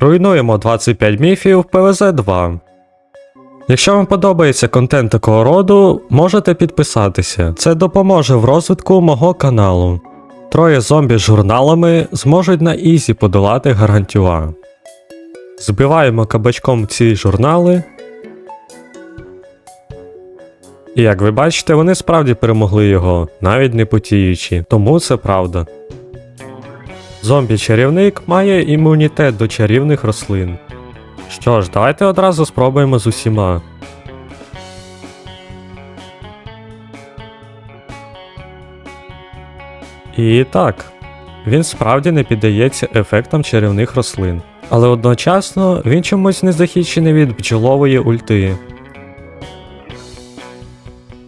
Руйнуємо 25 міфів ПВЗ 2. Якщо вам подобається контент такого роду, можете підписатися. Це допоможе в розвитку мого каналу. Троє зомбі з журналами зможуть на ізі подолати гаргантюа. Збиваємо кабачком ці журнали. І як ви бачите, вони справді перемогли його, навіть не потіючи, тому це правда. Зомбі-чарівник має імунітет до чарівних рослин. Що ж, давайте одразу спробуємо з усіма. І так, він справді не піддається ефектам чарівних рослин, але одночасно він чомусь не захищений від бджолової ульти.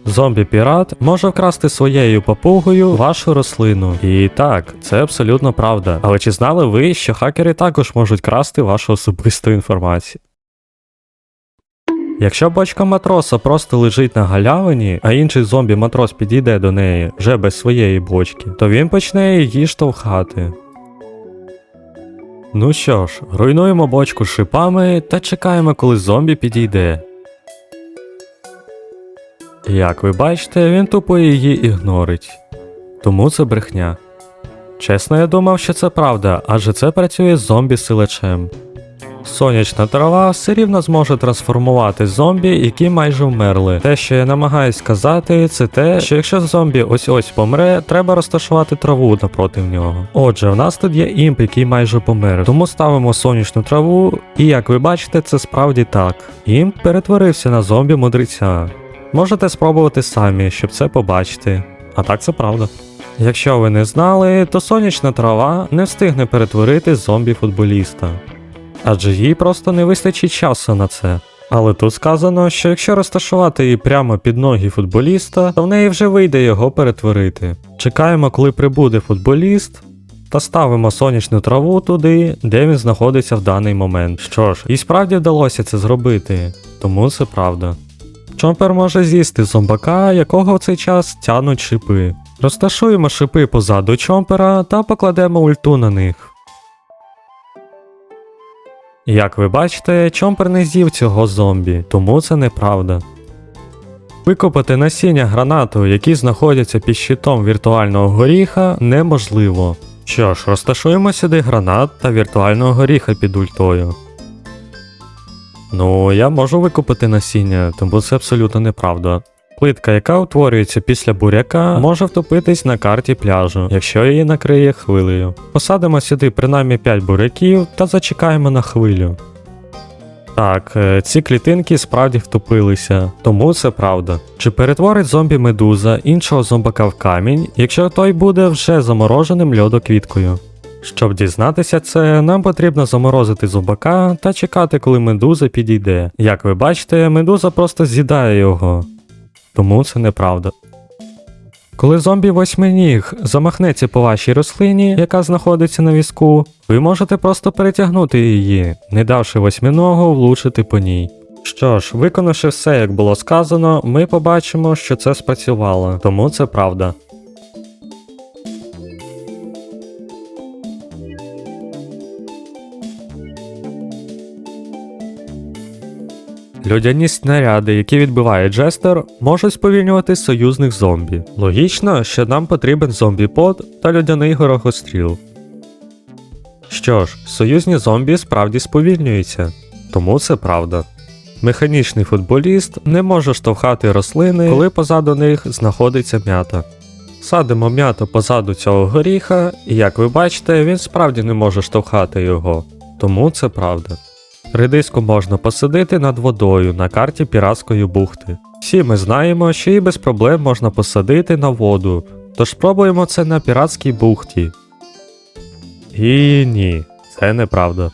Зомбі-пірат може вкрасти своєю папугою вашу рослину. І так, це абсолютно правда. Але чи знали ви, що хакери також можуть красти вашу особисту інформацію? Якщо бочка матроса просто лежить на галявині, а інший зомбі-матрос підійде до неї вже без своєї бочки, то він почне її штовхати. Ну що ж, руйнуємо бочку шипами та чекаємо, коли зомбі підійде. Як ви бачите, він тупо її ігнорить. Тому це брехня. Чесно, я думав, що це правда, адже це працює з зомбі-силачем. Сонячна трава все рівно зможе трансформувати зомбі, які майже вмерли. Те, що я намагаюсь сказати, це те, що якщо зомбі ось ось помре, треба розташувати траву напроти нього. Отже, в нас тут є імп, який майже помер, тому ставимо сонячну траву, і як ви бачите, це справді так. Імп перетворився на зомбі мудреця. Можете спробувати самі, щоб це побачити. А так це правда. Якщо ви не знали, то сонячна трава не встигне перетворити зомбі-футболіста. Адже їй просто не вистачить часу на це. Але тут сказано, що якщо розташувати її прямо під ноги футболіста, то в неї вже вийде його перетворити. Чекаємо, коли прибуде футболіст, та ставимо сонячну траву туди, де він знаходиться в даний момент. Що ж, їй справді вдалося це зробити, тому це правда. Чомпер може з'їсти зомбака, якого в цей час тянуть шипи. Розташуємо шипи позаду чомпера та покладемо ульту на них. Як ви бачите, чомпер не з'їв цього зомбі, тому це неправда. Викопати насіння гранату, які знаходяться під щитом віртуального горіха, неможливо. Що ж, розташуємо сюди гранат та віртуального горіха під ультою. Ну, я можу викупити насіння, тому це абсолютно неправда. Плитка, яка утворюється після буряка, може втопитись на карті пляжу, якщо її накриє хвилею. Посадимо сюди принаймні 5 буряків та зачекаємо на хвилю. Так, е, ці клітинки справді втопилися, тому це правда. Чи перетворить зомбі медуза іншого зомбака в камінь, якщо той буде вже замороженим льодоквіткою? Щоб дізнатися це, нам потрібно заморозити зомбака та чекати, коли медуза підійде. Як ви бачите, медуза просто з'їдає його. Тому це неправда. Коли зомбі восьминіг замахнеться по вашій рослині, яка знаходиться на візку, ви можете просто перетягнути її, не давши восьминогу влучити по ній. Що ж, виконавши все, як було сказано, ми побачимо, що це спрацювало, тому це правда. Людяні снаряди, які відбиває Джестер, можуть сповільнювати союзних зомбі. Логічно, що нам потрібен зомбі-под та людяний горохостріл. Що ж, союзні зомбі справді сповільнюються, тому це правда. Механічний футболіст не може штовхати рослини, коли позаду них знаходиться м'ята. Садимо м'яту позаду цього горіха, і як ви бачите, він справді не може штовхати його, тому це правда. Редиску можна посадити над водою на карті Піратської бухти. Всі ми знаємо, що її без проблем можна посадити на воду, тож спробуємо це на піратській бухті. І ні, це неправда.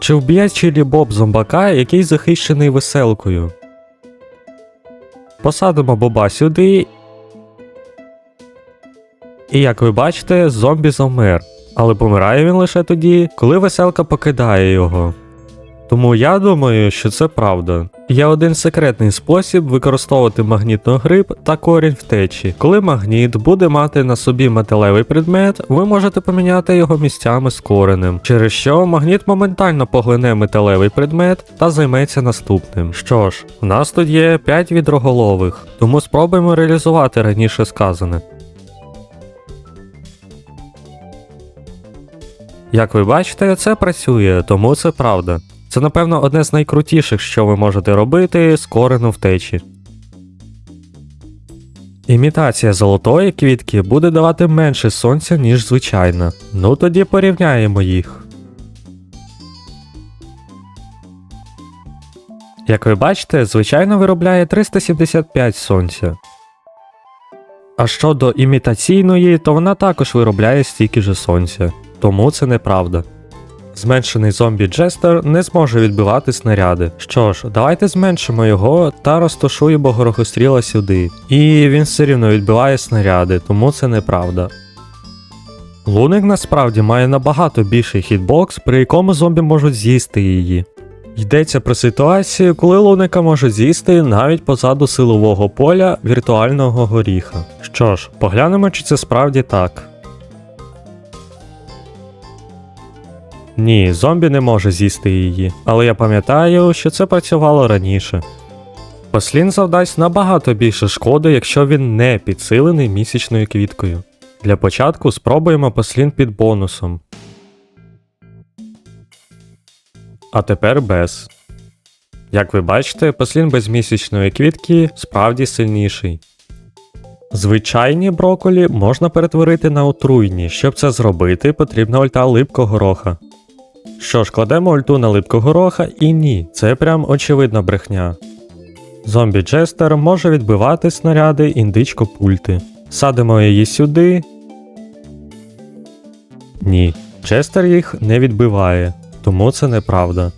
Чи вб'є Чілі Боб зомбака, який захищений веселкою? Посадимо боба сюди. І як ви бачите, зомбі завмер. Але помирає він лише тоді, коли веселка покидає його. Тому я думаю, що це правда. Є один секретний спосіб використовувати магнітну гриб та корінь втечі. Коли магніт буде мати на собі металевий предмет, ви можете поміняти його місцями з коренем, через що магніт моментально поглине металевий предмет та займеться наступним. Що ж, у нас тут є 5 відроголових, тому спробуємо реалізувати раніше сказане. Як ви бачите, це працює, тому це правда. Це, напевно, одне з найкрутіших, що ви можете робити з корену втечі. Імітація золотої квітки буде давати менше сонця, ніж звичайна. Ну тоді порівняємо їх. Як ви бачите, звичайно виробляє 375 сонця. А щодо імітаційної, то вона також виробляє стільки же сонця. Тому це неправда. Зменшений зомбі Джестер не зможе відбивати снаряди. Що ж, давайте зменшимо його та розташуємо горохостріла сюди. І він все рівно відбиває снаряди, тому це неправда. Луник насправді має набагато більший хітбокс, при якому зомбі можуть з'їсти її. Йдеться про ситуацію, коли луника може з'їсти навіть позаду силового поля віртуального горіха. Що ж, поглянемо, чи це справді так. Ні, зомбі не може з'їсти її, але я пам'ятаю, що це працювало раніше. Послін завдасть набагато більше шкоди, якщо він не підсилений місячною квіткою. Для початку спробуємо послін під бонусом. А тепер без. Як ви бачите, послін без місячної квітки справді сильніший. Звичайні броколі можна перетворити на отруйні. Щоб це зробити, потрібна ульта липкого гороха. Що ж, кладемо ульту на липкого гороха і ні, це прям очевидна брехня. Зомбі Джестер може відбивати снаряди індичко пульти. Садимо її сюди. Ні, Джестер їх не відбиває, тому це неправда.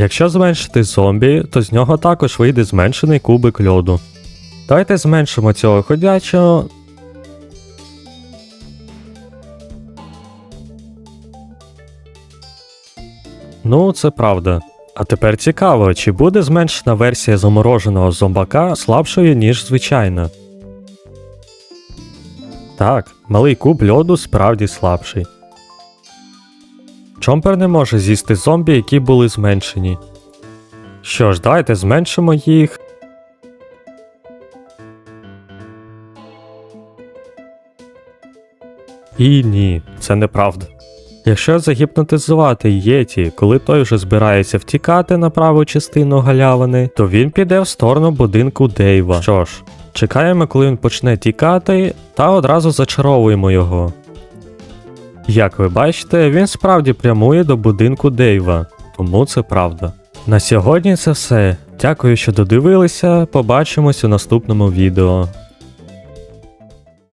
Якщо зменшити зомбі, то з нього також вийде зменшений кубик льоду. Давайте зменшимо цього ходячого. Ну, це правда. А тепер цікаво, чи буде зменшена версія замороженого зомбака слабшою, ніж звичайна. Так, малий куб льоду справді слабший. Чомпер не може з'їсти зомбі, які були зменшені. Що ж, давайте зменшимо їх. І ні, це неправда. Якщо загіпнотизувати Єті, коли той вже збирається втікати на праву частину галявини, то він піде в сторону будинку Дейва. Що ж, чекаємо, коли він почне тікати, та одразу зачаровуємо його. Як ви бачите, він справді прямує до будинку Дейва, тому це правда. На сьогодні це все. Дякую, що додивилися. Побачимось у наступному відео.